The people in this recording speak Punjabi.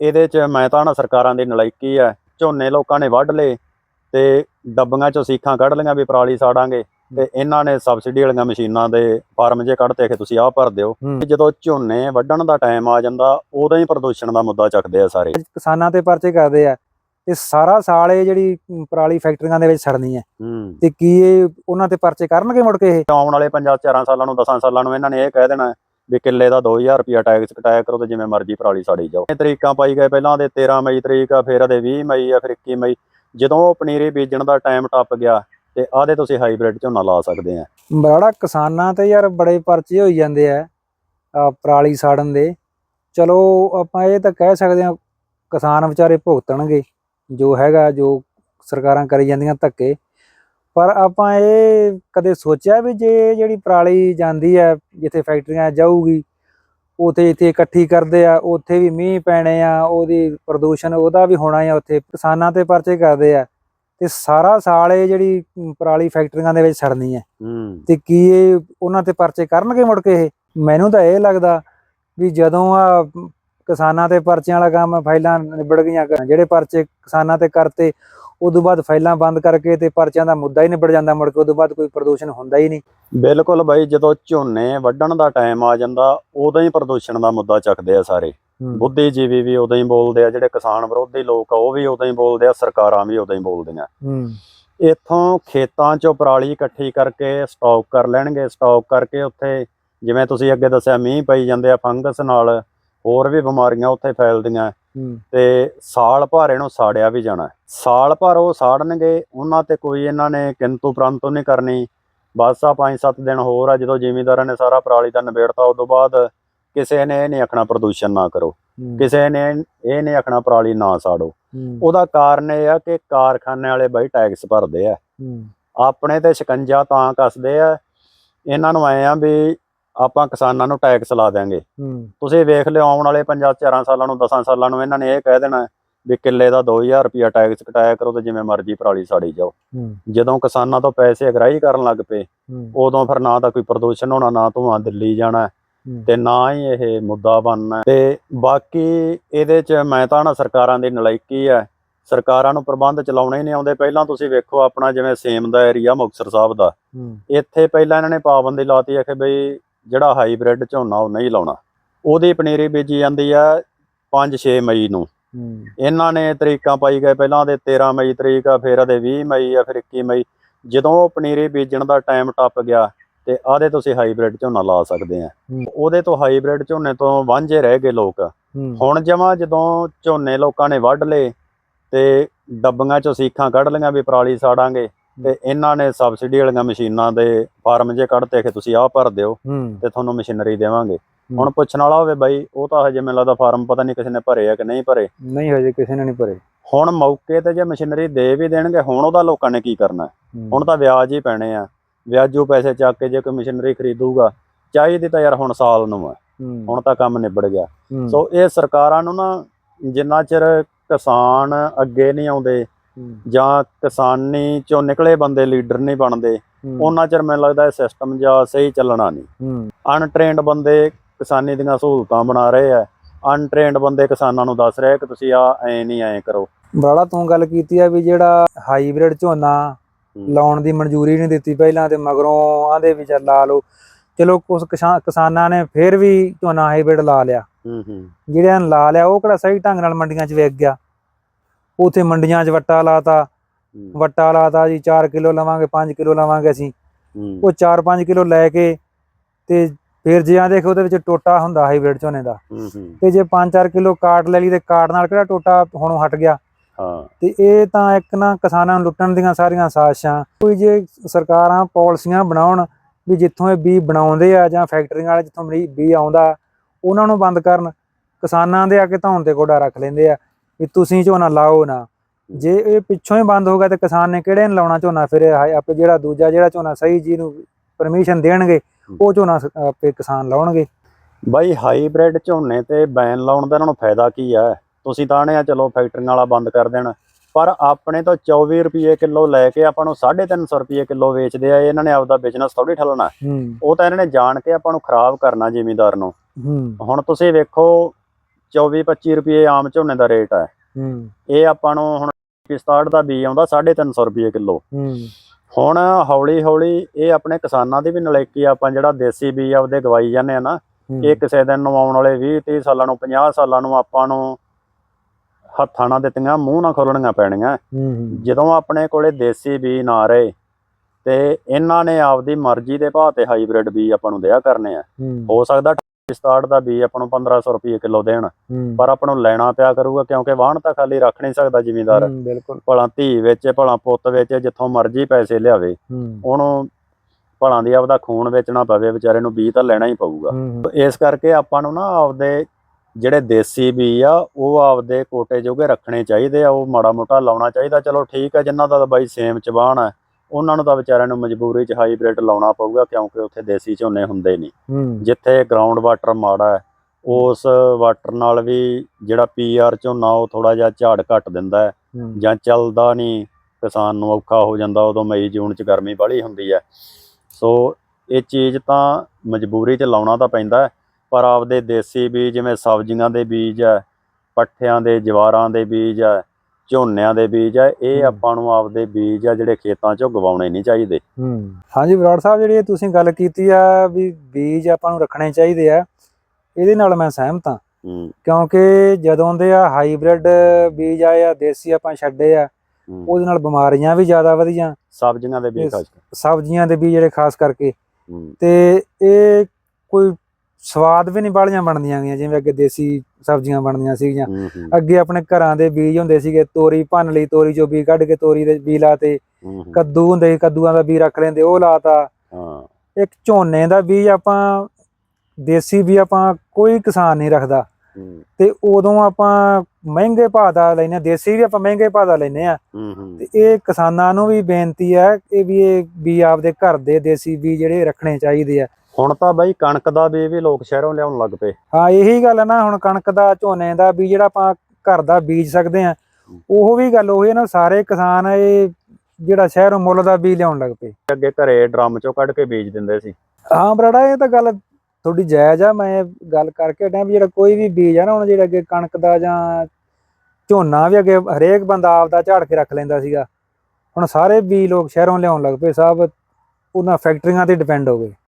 ਇਹਦੇ ਚ ਮੈਂ ਤਾਂ ਨਾ ਸਰਕਾਰਾਂ ਦੀ ਨਲਾਇਕੀ ਹੈ ਝੋਨੇ ਲੋਕਾਂ ਨੇ ਵੱਢ ਲਏ ਤੇ ਡੱਬੀਆਂ ਚੋਂ ਸੀਖਾਂ ਕੱਢ ਲਈਆਂ ਵੀ ਪਰਾਲੀ ਸਾੜਾਂਗੇ ਤੇ ਇਹਨਾਂ ਨੇ ਸਬਸਿਡੀ ਵਾਲੀਆਂ ਮਸ਼ੀਨਾਂ ਦੇ ਫਾਰਮ ਜੇ ਕੱਢਤੇ ਕਿ ਤੁਸੀਂ ਆਹ ਭਰ ਦਿਓ। ਜਦੋਂ ਝੋਨੇ ਵੱਢਣ ਦਾ ਟਾਈਮ ਆ ਜਾਂਦਾ ਉਦੋਂ ਹੀ ਪ੍ਰਦੂਸ਼ਣ ਦਾ ਮੁੱਦਾ ਚੱਕਦੇ ਆ ਸਾਰੇ। ਕਿਸਾਨਾਂ ਤੇ ਪਰਚੇ ਕਰਦੇ ਆ ਤੇ ਸਾਰਾ ਸਾਲ ਇਹ ਜਿਹੜੀ ਪਰਾਲੀ ਫੈਕਟਰੀਆਂ ਦੇ ਵਿੱਚ ਸੜਨੀ ਹੈ। ਤੇ ਕੀ ਇਹ ਉਹਨਾਂ ਤੇ ਪਰਚੇ ਕਰਨਗੇ ਮੁੜ ਕੇ ਇਹ? ਆਉਣ ਵਾਲੇ 5-4 ਸਾਲਾਂ ਨੂੰ 10 ਸਾਲਾਂ ਨੂੰ ਇਹਨਾਂ ਨੇ ਇਹ ਕਹਿ ਦੇਣਾ ਵੀ ਕਿੱਲੇ ਦਾ 2000 ਰੁਪਿਆ ਟੈਕਸ ਕਟਾਇਆ ਕਰੋ ਤੇ ਜਿਵੇਂ ਮਰਜ਼ੀ ਪਰਾਲੀ ਸਾੜੀ ਜਾਓ। ਇਹ ਤਰੀਕਾਂ ਪਾਈ ਗਏ ਪਹਿਲਾਂ ਦੇ 13 ਮਈ ਤਰੀਕ ਆ ਫਿਰ ਇਹਦੇ 20 ਮਈ ਆ, ਫਿਰ 21 ਮਈ। ਜਦੋਂ ਪਨੀਰੀ ਬੀਜਣ ਦਾ ਟਾਈਮ ਟੱਪ ਗਿਆ ਤੇ ਆਦੇ ਤੁਸੀਂ ਹਾਈਬ੍ਰਿਡ ਝੋਨਾ ਲਾ ਸਕਦੇ ਆ। ਬੜਾ ਕਿਸਾਨਾਂ ਤੇ ਯਾਰ ਬੜੇ ਪਰਚੇ ਹੋਈ ਜਾਂਦੇ ਆ ਪਰਾਲੀ ਸਾੜਨ ਦੇ। ਚਲੋ ਆਪਾਂ ਇਹ ਤਾਂ ਕਹਿ ਸਕਦੇ ਆ, ਕਿਸਾਨ ਵਿਚਾਰੇ ਭੁਗਤਣਗੇ। ਜੋ ਹੈਗਾ, ਜੋ ਸਰਕਾਰਾਂ ਕਰੀ ਜਾਂਦੀਆਂ ਧੱਕੇ। ਪਰ ਆਪਾਂ ਇਹ ਕਦੇ ਸੋਚਿਆ ਵੀ ਜੇ ਜਿਹੜੀ ਪਰਾਲੀ ਜਾਂਦੀ ਹੈ ਜਿੱਥੇ ਫੈਕਟਰੀਆਂ ਜਾਊਗੀ ਉਥੇ ਇੱਥੇ ਇਕੱਠੀ ਕਰਦੇ ਆ ਉੱਥੇ ਵੀ ਮੀਂਹ ਪੈਣੇ ਆ ਉਹਦੀ ਪ੍ਰਦੂਸ਼ਣ ਉਹਦਾ ਵੀ ਹੋਣਾ ਆ ਉੱਥੇ ਕਿਸਾਨਾਂ ਤੇ ਪਰਚੇ ਕਰਦੇ ਆ ਤੇ ਸਾਰਾ ਸਾਲ ਇਹ ਜਿਹੜੀ ਪਰਾਲੀ ਫੈਕਟਰੀਆਂ ਦੇ ਵਿੱਚ ਸੜਨੀ ਹੈ। ਤੇ ਕੀ ਇਹ ਉਹਨਾਂ ਤੇ ਪਰਚੇ ਕਰਨਗੇ ਮੁੜ ਕੇ ਇਹ? ਮੈਨੂੰ ਤਾਂ ਇਹ ਲੱਗਦਾ ਵੀ ਜਦੋਂ ਆ ਕਿਸਾਨਾਂ ਤੇ ਪਰਚਿਆਂ ਵਾਲਾ ਕੰਮ ਫਾਈਲਾਂ ਨਿਬੜ ਗਈਆਂ ਜਿਹੜੇ ਪਰਚੇ ਕਿਸਾਨਾਂ ਤੇ ਕਰਤੇ ਉਦੋਂ ਬਾਅਦ ਫਾਈਲਾਂ ਬੰਦ ਕਰਕੇ ਤੇ ਪਰਚਿਆਂ ਦਾ ਮੁੱਦਾ ਹੀ ਨਿਬੜ ਜਾਂਦਾ ਮੁੜ ਕੇ ਉਦੋਂ ਬਾਅਦ ਕੋਈ ਪ੍ਰਦੂਸ਼ਣ ਹੁੰਦਾ ਹੀ ਨਹੀਂ। ਬਿਲਕੁਲ ਬਾਈ ਜਦੋਂ ਝੋਨੇ ਵੱਢਣ ਦਾ ਟਾਈਮ ਆ ਜਾਂਦਾ ਉਦੋਂ ਹੀ ਪ੍ਰਦੂਸ਼ਣ ਦਾ ਮੁੱਦਾ ਚੱਕਦੇ ਆ ਸਾਰੇ। ਬੁੱਧੀਜੀਵੀ ਵੀ ਉਦੋਂ ਹੀ ਬੋਲਦੇ ਆ ਜਿਹੜੇ ਕਿਸਾਨ ਵਿਰੋਧੀ ਲੋਕ ਆ ਉਹ ਵੀ ਉਦੋਂ ਹੀ ਬੋਲਦੇ ਆ ਸਰਕਾਰਾਂ ਵੀ ਉਦੋਂ ਹੀ ਬੋਲਦੀਆਂ। ਇੱਥੋਂ ਖੇਤਾਂ ਚੋਂ ਪਰਾਲੀ ਇਕੱਠੀ ਕਰਕੇ ਸਟਾਕ ਕਰ ਲੈਣਗੇ ਸਟਾਕ ਕਰਕੇ ਉੱਥੇ ਜਿਵੇਂ ਤੁਸੀਂ ਅੱਗੇ ਦੱਸਿਆ ਮੀਂਹ ਪਈ ਜਾਂਦੇ ਆ ਫੰਗਸ ਨਾਲ ਹੋਰ ਵੀ ਬਿਮਾਰੀਆਂ ਉੱਥੇ ਫੈਲਦੀਆਂ। ਤੇ ਸਾਲ ਭਰ ਇਹਨੂੰ ਸਾੜਿਆ ਵੀ ਜਾਣਾ ਸਾਲ ਭਰ ਉਹ ਸਾੜਨਗੇ ਉਹਨਾਂ ਤੇ ਕੋਈ ਇਹਨਾਂ ਨੇ ਕਿੰਤੂ ਪ੍ਰੰਤੂ ਨਹੀਂ ਕਰਨੀ। ਬਸ ਆ 5-7 ਦਿਨ ਹੋਰ ਆ ਜਦੋਂ ਜ਼ਿਮੀਂਦਾਰਾਂ ਨੇ ਸਾਰਾ ਪਰਾਲੀ ਦਾ ਨਿਬੇੜਤਾ ਉਸ ਤੋਂ ਬਾਅਦ ਕਿਸੇ ਨੇ ਇਹ ਨਹੀਂ ਆਖਣਾ ਪ੍ਰਦੂਸ਼ਣ ਨਾ ਕਰੋ। ਕਿਸੇ ਨੇ ਇਹ ਨਹੀਂ ਆਖਣਾ ਪਰਾਲੀ ਨਾ ਸਾੜੋ। ਉਹਦਾ ਕਾਰਨ ਇਹ ਆ ਕਿ ਕਾਰਖਾਨੇ ਵਾਲੇ ਬਾਈ ਟੈਕਸ ਭਰਦੇ ਆ। ਆਪਣੇ ਤੇ ਸ਼ਿਕੰਜਾ ਤਾਂ ਕੱਸਦੇ ਆ। ਇਹਨਾਂ ਨੂੰ ਐ ਆ ਵੀ ਆਪਾਂ ਕਿਸਾਨਾਂ ਨੂੰ ਟੈਕਸ ਲਾ ਦਿਆਂਗੇ। ਤੁਸੀਂ ਵੇਖ ਲਿਓ ਆਉਣ ਵਾਲੇ 5-4 ਸਾਲਾਂ ਨੂੰ 10 ਸਾਲਾਂ ਨੂੰ ਇਹਨਾਂ ਨੇ ਇਹ ਕਹਿ ਦੇਣਾ ਵੀ ਕਿੱਲੇ ਦਾ 2000 ਰੁਪਿਆ ਟੈਕਸ ਕਟਾਇਆ ਕਰੋ ਤੇ ਜਿਵੇਂ ਮਰਜ਼ੀ ਪਰਾਲੀ ਸਾੜੀ ਜਾਓ। ਜਦੋਂ ਕਿਸਾਨਾਂ ਤੋਂ ਪੈਸੇ ਅਗਰਾਈ ਕਰਨ ਲੱਗ ਪਏ ਉਦੋਂ ਫਿਰ ਨਾ ਤਾਂ ਕੋਈ ਪ੍ਰਦੂਸ਼ਣ ਹੋਣਾ ਨਾ ਧੂਆਂ ਦਿੱਲੀ ਜਾਣਾ। ਤੇ ਨਾ ਹੀ ਇਹ ਮੁੱਦਾ ਬਣਨਾ। ਤੇ ਬਾਕੀ ਇਹਦੇ ਚ ਮੈਂ ਤਾਂ ਨਾ ਸਰਕਾਰਾਂ ਦੀ ਨਲਾਇਕੀ ਹੈ ਸਰਕਾਰਾਂ ਨੂੰ ਪ੍ਰਬੰਧ ਚਲਾਉਣੇ ਨਹੀਂ ਆਉਂਦੇ। ਪਹਿਲਾਂ ਤੁਸੀਂ ਵੇਖੋ ਆਪਣਾ ਜਿਵੇਂ ਸੇਮ ਦਾ ਏਰੀਆ ਮੁਕਤਸਰ ਸਾਹਿਬ ਦਾ। ਇੱਥੇ ਪਹਿਲਾਂ ਇਹਨਾਂ ਨੇ ਪਾਬੰਦੀ ਲਾਤੀ ਹੈ ਕਿ ਬਈ ਜਿਹੜਾ ਹਾਈਬ੍ਰਿਡ ਝੋਨਾ ਉਹ ਨਹੀਂ ਲਾਉਣਾ। ਉਹਦੀ ਪਨੀਰੀ ਬੀਜੀ ਜਾਂਦੀ ਆ 5-6 ਮਈ ਨੂੰ। ਇਹਨਾਂ ਨੇ ਤਰੀਕਾਂ ਪਾਈ ਗਏ ਪਹਿਲਾਂ ਦੇ 13 ਮਈ ਤਰੀਕ ਆ ਫਿਰ ਇਹਦੇ 20 ਮਈ ਆ ਫਿਰ 21 ਮਈ। ਜਦੋਂ ਉਹ ਪਨੀਰੀ ਬੀਜਣ ਦਾ ਟਾਈਮ ਟੱਪ ਗਿਆ ਤੇ ਆਦੇ ਤੁਸੀਂ ਹਾਈਬ੍ਰਿਡ ਝੋਨਾ ਲਾ ਸਕਦੇ ਆ। ਉਹਦੇ ਤੋਂ ਹਾਈਬ੍ਰਿਡ ਝੋਨੇ ਤੋਂ ਵਾਂਝੇ ਰਹਿ ਗਏ ਲੋਕ। ਹੁਣ ਜਮਾ ਜਦੋਂ ਝੋਨੇ ਲੋਕਾਂ ਨੇ ਵੱਢ ਲਏ ਤੇ ਡੱਬੀਆਂ ਚੋਂ ਸੀਖਾਂ ਕੱਢ ਲਈਆਂ ਵੀ ਪਰਾਲੀ ਸਾੜਾਂਗੇ ਤੇ ਇਹਨਾਂ ਨੇ ਸਬਸਿਡੀ ਵਾਲੀਆਂ ਮਸ਼ੀਨਾਂ ਦੇ ਫਾਰਮ ਜੇ ਕੱਢਤੇ ਕਿ ਤੁਸੀਂ ਆਹ ਭਰ ਦਿਓ ਤੇ ਤੁਹਾਨੂੰ ਮਸ਼ੀਨਰੀ ਦੇਵਾਂਗੇ। ਹੁਣ ਪੁੱਛਣ ਵਾਲਾ ਹੋਵੇ ਬਾਈ ਉਹ ਤਾਂ ਹਜੇ ਮੈਨੂੰ ਲੱਗਦਾ ਫਾਰਮ ਪਤਾ ਨਹੀਂ ਕਿਸੇ ਨੇ ਭਰੇ ਆ ਕਿ ਨਹੀਂ ਭਰੇ। ਨਹੀਂ ਹਜੇ ਕਿਸੇ ਨੇ ਨਹੀਂ ਭਰੇ। ਹੁਣ ਮੌਕੇ ਤੇ ਜੇ ਮਸ਼ੀਨਰੀ ਦੇ ਵੀ ਦੇਣਗੇ ਹੁਣ ਉਹਦਾ ਲੋਕਾਂ ਨੇ ਕੀ ਕਰਨਾ? ਹੁਣ ਤਾਂ ਵਿਆਜ ਹੀ ਪੈਣੇ ਆ। ਵਿਆਜੂ ਪੈਸੇ ਚੱਕ ਕੇ ਜੇ ਕੋਈ ਮਸ਼ੀਨਰੀ ਖਰੀਦੂਗਾ ਚਾਹੀਦੀ ਤਾਂ ਯਾਰ ਹੁਣ ਸਾਲ ਨੂੰ ਆ। ਹੁਣ ਤਾਂ ਕੰਮ ਨਿਬੜ ਗਿਆ। ਸੋ ਇਹ ਸਰਕਾਰਾਂ ਨੂੰ ਨਾ ਜਿੰਨਾ ਚਿਰ ਕਿਸਾਨ ਅੱਗੇ ਨਹੀਂ ਆਉਂਦੇ ਜਾਂ ਕਿਸਾਨੀ ਚੋਂ ਨਿਕਲੇ ਬੰਦੇ ਲੀਡਰ ਨਹੀਂ ਬਣਦੇ ਉਹਨਾਂ ਚਿਰ ਮੈਨੂੰ ਲੱਗਦਾ ਇਹ ਸਿਸਟਮ ਜਾਂ ਸਹੀ ਚੱਲਣਾ ਨਹੀਂ। ਅਨਟ੍ਰੇਨਡ ਬੰਦੇ ਕਿਸਾਨੀ ਦੀਆਂ ਸਹੂਲਤਾਂ ਬਣਾ ਰਹੇ ਆ। ਅਨਟ੍ਰੇਨਡ ਬੰਦੇ ਕਿਸਾਨਾਂ ਨੂੰ ਦੱਸ ਰਹੇ ਕਿ ਤੁਸੀਂ ਆ ਐ ਨਹੀਂ ਐ ਕਰੋ। ਬਰਾੜਾ ਤੂੰ ਗੱਲ ਕੀਤੀ ਆ ਵੀ ਜਿਹੜਾ ਹਾਈਬ੍ਰਿਡ ਝੋਨਾ ਲਾਉਣ ਦੀ ਮਨਜ਼ੂਰੀ ਨਹੀਂ ਦਿੱਤੀ ਪਹਿਲਾਂ ਤੇ ਮਗਰੋਂ ਆਂਦੇ ਵੀ ਚੱਲ ਲਾ ਲਓ। ਚਲੋ ਕੁਝ ਕਿਸਾਨਾਂ ਨੇ ਫਿਰ ਵੀ ਝੋਨਾ ਹਾਈਬ੍ਰਿਡ ਲਾ ਲਿਆ। ਹੂੰ ਹੂੰ। ਜਿਹੜਿਆਂ ਨੇ ਲਾ ਲਿਆ ਉਹ ਕਿਹੜਾ ਸਹੀ ਢੰਗ ਨਾਲ ਮੰਡੀਆਂ 'ਚ ਵਿਕ ਗਿਆ? ਉਥੇ ਮੰਡੀਆਂ 'ਚ ਵੱਟਾ ਲਾਤਾ ਵੱਟਾ ਲਾਤਾ ਜੀ 4 ਕਿਲੋ ਲਵਾਂਗੇ 5 ਕਿਲੋ ਲਵਾਂਗੇ ਅਸੀਂ। ਉਹ 4-5 ਕਿਲੋ ਲੈ ਕੇ ਤੇ ਫਿਰ ਜੇ ਆ ਦੇਖੋ ਉਹਦੇ ਵਿੱਚ ਟੋਟਾ ਹੁੰਦਾ ਹਾਈਬ੍ਰਿਡ ਝੋਨੇ ਦਾ। ਤੇ ਜੇ 5-4 ਕਿਲੋ ਕਾਟ ਲੈ ਲਈ ਤੇ ਕਾਟ ਨਾਲ ਕਿਹੜਾ ਟੋਟਾ ਹੁਣੋਂ ਹਟ ਗਿਆ? ਹਾਂ। ਤੇ ਇਹ ਤਾਂ ਇੱਕ ਨਾ ਕਿਸਾਨਾਂ ਨੂੰ ਲੁੱਟਣ ਦੀਆਂ ਸਾਰੀਆਂ ਸਾਜ਼ਿਸ਼ਾਂ। ਕੋਈ ਜੇ ਸਰਕਾਰਾਂ ਪਾਲਿਸੀਆਂ ਬਣਾਉਣ ਵੀ ਜਿੱਥੋਂ ਇਹ ਬੀ ਬਣਾਉਂਦੇ ਆ ਜਾਂ ਫੈਕਟਰੀਆਂ ਵਾਲੇ ਜਿੱਥੋਂ ਬੀ ਆਉਂਦਾ ਉਹਨਾਂ ਨੂੰ ਬੰਦ ਕਰਨ ਕਿਸਾਨਾਂ ਦੇ ਆ ਕੇ ਧੌਣ ਤੇ ਗੋਡਾ ਰੱਖ ਲੈਂਦੇ ਆ। ਵੀ ਤੁਸੀਂ ਝੋਨਾ ਲਾਓ ਨਾ। ਜੇ ਇਹ ਪਿੱਛੋਂ ਹੀ ਬੰਦ ਹੋ ਗਿਆ ਤੇ ਕਿਸਾਨ ਨੇ ਕਿਹੜੇ ਨੇ ਲਾਉਣਾ ਝੋਨਾ? ਫਿਰ ਆਪੇ ਜਿਹੜਾ ਦੂਜਾ ਜਿਹੜਾ ਝੋਨਾ ਸਹੀ ਜੀ ਨੂੰ ਪਰਮਿਸ਼ਨ ਦੇਣਗੇ ਉਹ ਝੋਨਾ ਆਪੇ ਕਿਸਾਨ ਲਾਉਣਗੇ। ਬਾਈ ਹਾਈਬ੍ਰਿਡ ਝੋਨੇ ਤੇ ਬੈਨ ਲਾਉਣ ਦਾ ਇਹਨਾਂ ਨੂੰ ਫਾਇਦਾ ਕੀ ਹੈ ਤੁਸੀਂ ਤਾਂ ਨੇ ਆ ਚਲੋ ਫੈਕਟਰੀਆਂ ਵਾਲਾ ਬੰਦ ਕਰ ਦੇਣ। ਪਰ ਆਪਣੇ ਤੋਂ 24 ਰੁਪਏ ਕਿਲੋ ਲੈ ਕੇ ਆਪਾਂ ਨੂੰ 350 ਰੁਪਏ ਕਿਲੋ ਵੇਚਦੇ ਆ ਇਹਨਾਂ ਨੇ ਆਪਦਾ ਬਿਜ਼ਨਸ ਥੋੜੀ ਠੱਲਣਾ। ਉਹ ਤਾਂ ਇਹਨਾਂ ਨੇ ਜਾਣ ਕੇ ਆਪਾਂ ਨੂੰ ਖਰਾਬ ਕਰਨਾ ਜ਼ਿਮੀਂਦਾਰ ਨੂੰ। ਹੁਣ ਤੁਸੀਂ ਵੇਖੋ 24 25 ਰੁਪਏ ਆਮ ਝੋਨੇ ਦਾ ਰੇਟ ਹੈ। ਹੂੰ। ਇਹ ਆਪਾਂ ਨੂੰ ਹੁਣ 67 ਦਾ ਬੀਜ ਆਉਂਦਾ 350 ਰੁਪਏ ਕਿਲੋ। ਹੂੰ। ਹੁਣ ਹੌਲੀ ਹੌਲੀ ਇਹ ਆਪਣੇ ਕਿਸਾਨਾਂ ਦੀ ਵੀ ਨਲਾਇਕੀ ਆ, ਆਪਾਂ ਜਿਹੜਾ ਦੇਸੀ ਬੀਜ ਆਪਦੇ ਗਵਾਈ ਜਾਂਦੇ ਆ ਨਾ ਇਹ ਕਿਸੇ ਦਿਨ ਨੂੰ ਆਉਣ ਵਾਲੇ 20 30 ਸਾਲਾਂ ਨੂੰ 50 ਸਾਲਾਂ ਨੂੰ ਆਪਾਂ ਨੂੰ ਹੱਥਾਂ ਨਾਲ ਦਿੱਤੀਆਂ ਮੂੰਹ ਨਾਲ ਖੋਲਣੀਆਂ ਪੈਣੀਆਂ। ਜਦੋਂ ਆਪਣੇ ਕੋਲੇ ਦੇਸੀ ਬੀਜ ਨਾ ਰਹੇ ਤੇ ਇਹਨਾਂ ਨੇ ਆਪਦੀ ਮਰਜ਼ੀ ਦੇ ਭਾਅ ਤੇ ਹਾਈਬ੍ਰਿਡ ਬੀਜ ਆਪਾਂ ਨੂੰ ਦਿਆ ਕਰਨੇ ਆ। ਹੋ ਸਕਦਾ 67 ਦਾ ਬੀਜ ਆਪਾਂ ਨੂੰ 1500 ਰੁਪਏ ਕਿਲੋ ਦੇਣ। ਪਰ ਆਪਾਂ ਨੂੰ ਲੈਣਾ ਪਿਆ ਕਰੂਗਾ ਕਿਉਂਕਿ ਵਾਹਣ ਤਾਂ ਖਾਲੀ ਰੱਖ ਨਹੀਂ ਸਕਦਾ ਜ਼ਿਮੀਂਦਾਰ। ਬਿਲਕੁਲ। ਭਲਾ ਧੀ ਵਿੱਚ ਭਲਾ ਪੁੱਤ ਵਿੱਚ ਜਿੱਥੋਂ ਮਰਜ਼ੀ ਪੈਸੇ ਲਿਆਵੇ। ਉਹਨੂੰ ਭਲਾਂ ਦੀ ਆਪਦਾ ਖੂਨ ਵੇਚਣਾ ਪਵੇ ਵਿਚਾਰੇ ਨੂੰ ਬੀਜ ਤਾਂ ਲੈਣਾ ਹੀ ਪਊਗਾ। ਇਸ ਕਰਕੇ ਆਪਾਂ ਨੂੰ ਨਾ ਆਪਦੇ ਜਿਹੜੇ ਦੇਸੀ ਬੀਜ ਆ ਉਹ ਆਪਦੇ ਕੋਟੇ ਜੋਗੇ ਰੱਖਣੇ ਚਾਹੀਦੇ ਆ। ਉਹ ਮਾੜਾ ਮੋਟਾ ਲਾਉਣਾ ਚਾਹੀਦਾ। ਚਲੋ ਠੀਕ ਹੈ ਜਿਨ੍ਹਾਂ ਦਾ ਬਾਈ ਸੇਮ ਚਬਾਣ ਹੈ ਉਹਨਾਂ ਨੂੰ ਤਾਂ ਵਿਚਾਰਿਆਂ ਨੂੰ ਮਜਬੂਰੀ 'ਚ ਹਾਈਬ੍ਰਿਡ ਲਾਉਣਾ ਪਊਗਾ ਕਿਉਂਕਿ ਉੱਥੇ ਦੇਸੀ ਝੋਨੇ ਹੁੰਦੇ ਨਹੀਂ। ਜਿੱਥੇ ਗਰਾਊਂਡ ਵਾਟਰ ਮਾੜਾ ਹੈ ਉਸ ਵਾਟਰ ਨਾਲ ਵੀ ਜਿਹੜਾ ਪੀਆਰ ਝੋਨਾ ਉਹ ਥੋੜਾ ਜਿਹਾ ਝਾੜ ਘੱਟ ਦਿੰਦਾ ਹੈ ਜਾਂ ਚੱਲਦਾ ਨਹੀਂ ਕਿਸਾਨ ਨੂੰ ਔਖਾ ਹੋ ਜਾਂਦਾ ਉਦੋਂ ਮਈ ਜੂਨ ਚ ਗਰਮੀ ਬਾਹਲੀ ਹੁੰਦੀ ਹੈ। ਸੋ ਇਹ ਚੀਜ਼ ਤਾਂ ਮਜਬੂਰੀ 'ਚ ਲਾਉਣਾ ਤਾਂ ਪੈਂਦਾ ਪਰ ਆਪਦੇ ਦੇਸੀ ਬੀਜ ਜਿਵੇਂ ਸਬਜ਼ੀਆਂ ਦੇ ਬੀਜ ਹੈ ਪੱਠਿਆਂ ਦੇ ਜਵਾਰਾਂ ਦੇ ਬੀਜ ਹੈ ਝੋਨਿਆਂ ਦੇ ਬੀਜ ਹੈ ਇਹ। ਆਪਾਂ ਨੂੰ ਆਪਦੇ ਬੀਜ ਆ ਜਿਹੜੇ ਖੇਤਾਂ 'ਚੋਂ ਗਵਾਉਣੇ ਨਹੀਂ ਚਾਹੀਦੇ। ਹੂੰ। ਹਾਂਜੀ ਬਰਾੜ ਸਾਹਿਬ ਜਿਹੜੀ ਤੁਸੀਂ ਗੱਲ ਕੀਤੀ ਆ ਵੀ ਬੀਜ ਆਪਾਂ ਨੂੰ ਰੱਖਣੇ ਚਾਹੀਦੇ ਆ ਇਹਦੇ ਨਾਲ ਮੈਂ ਸਹਿਮਤ ਹਾਂ। ਕਿਉਂਕਿ ਜਦੋਂ ਦੇ ਆ ਹਾਈਬ੍ਰਿਡ ਬੀਜ ਆਏ ਆ ਦੇਸੀ ਆਪਾਂ ਛੱਡੇ ਆ। ਉਹਦੇ ਨਾਲ ਬਿਮਾਰੀਆਂ ਵੀ ਜ਼ਿਆਦਾ ਵਧੀਆਂ। ਸਬਜ਼ੀਆਂ ਦੇ ਬੀਜ ਖਾਸ ਸਬਜ਼ੀਆਂ ਦੇ ਬੀਜ ਜਿਹੜੇ ਖਾਸ ਕਰਕੇ। ਤੇ ਇਹ ਕੋਈ ਸਵਾਦ ਵੀ ਨਹੀਂ ਬਾਲੀਆਂ ਬਣਦੀਆਂ ਗਈਆਂ ਜਿਵੇਂ ਅੱਗੇ ਦੇਸੀ ਸਬਜ਼ੀਆਂ ਬਣਦੀਆਂ ਸੀਗੀਆਂ। ਅੱਗੇ ਆਪਣੇ ਘਰਾਂ ਦੇ ਬੀਜ ਹੁੰਦੇ ਸੀਗੇ ਤੋਰੀ ਭੰਨ ਲਈ ਤੋਰੀ ਚੋਂ ਬੀਜ ਕੱਢ ਕੇ ਤੋਰੀ ਦੇ ਬੀਜ ਲਾਤੇ। ਕੱਦੂ ਹੁੰਦੇ ਕੱਦੂਆਂ ਦਾ ਬੀਜ ਰੱਖ ਲੈਂਦੇ ਉਹ ਲਾਤਾ। ਹਾਂ। ਇੱਕ ਝੋਨੇ ਦਾ ਬੀਜ ਆਪਾਂ ਦੇਸੀ ਵੀ ਆਪਾਂ ਕੋਈ ਕਿਸਾਨ ਨਹੀਂ ਰੱਖਦਾ। ਤੇ ਉਦੋਂ ਆਪਾਂ ਮਹਿੰਗੇ ਭਾਅ ਦਾ ਲੈਨੇ ਦੇਸੀ ਵੀ ਆਪਾਂ ਮਹਿੰਗੇ ਭਾਅ ਦਾ ਲੈਨੇ ਆ ਤੇ ਇਹ ਕਿਸਾਨਾਂ ਨੂੰ ਵੀ ਬੇਨਤੀ ਹੈ ਕਿ ਵੀ ਇਹ ਵੀ ਆਪਦੇ ਘਰ ਦੇ ਦੇਸੀ ਵੀ ਜਿਹੜੇ ਰੱਖਣੇ ਚਾਹੀਦੇ ਆ। ਹੁਣ ਤਾਂ ਬਾਈ ਕਣਕ ਦਾ ਬੀਜ ਵੀ ਲੋਕ ਸ਼ਹਿਰੋਂ ਲਿਆਉਣ ਲੱਗ ਪਏ। ਹਾਂ ਇਹੀ ਗੱਲ ਹੈ ਨਾ ਹੁਣ ਕਣਕ ਦਾ ਝੋਨੇ ਦਾ ਵੀ ਜਿਹੜਾ ਆਪਾਂ ਘਰ ਦਾ ਬੀਜ ਸਕਦੇ ਆ ਉਹ ਵੀ ਗੱਲ ਉਹੀ ਹੈ ਨਾ ਸਾਰੇ ਕਿਸਾਨ ਇਹ ਜਿਹੜਾ ਸ਼ਹਿਰੋਂ ਮੁੱਲ ਦਾ ਬੀਜ ਲਿਆਉਣ ਲੱਗ ਪਏ। ਅੱਗੇ ਘਰੇ ਡਰਮ 'ਚੋਂ ਕੱਢ ਕੇ ਬੀਜ ਦਿੰਦੇ ਸੀ। ਹਾਂ ਬਰਾੜਾ ਇਹ ਤਾਂ ਗੱਲ ਥੋੜੀ ਜਾਇਜ਼ ਆ ਮੈਂ ਗੱਲ ਕਰਕੇ ਹਟਿਆ ਵੀ ਜਿਹੜਾ ਕੋਈ ਵੀ ਬੀਜ ਆ ਨਾ ਹੁਣ ਜਿਹੜਾ ਅੱਗੇ ਕਣਕ ਦਾ ਜਾਂ ਝੋਨਾ ਵੀ ਅੱਗੇ ਹਰੇਕ ਬੰਦਾ ਆਪਦਾ ਝਾੜ ਕੇ ਰੱਖ ਲੈਂਦਾ ਸੀਗਾ ਹੁਣ ਸਾਰੇ ਬੀਜ ਲੋਕ ਸ਼ਹਿਰੋਂ ਲਿਆਉਣ ਲੱਗ ਪਏ ਸਭ ਉਹਨਾਂ ਫੈਕਟਰੀਆਂ ਤੇ ਡਿਪੈਂਡ ਹੋ ਗਏ।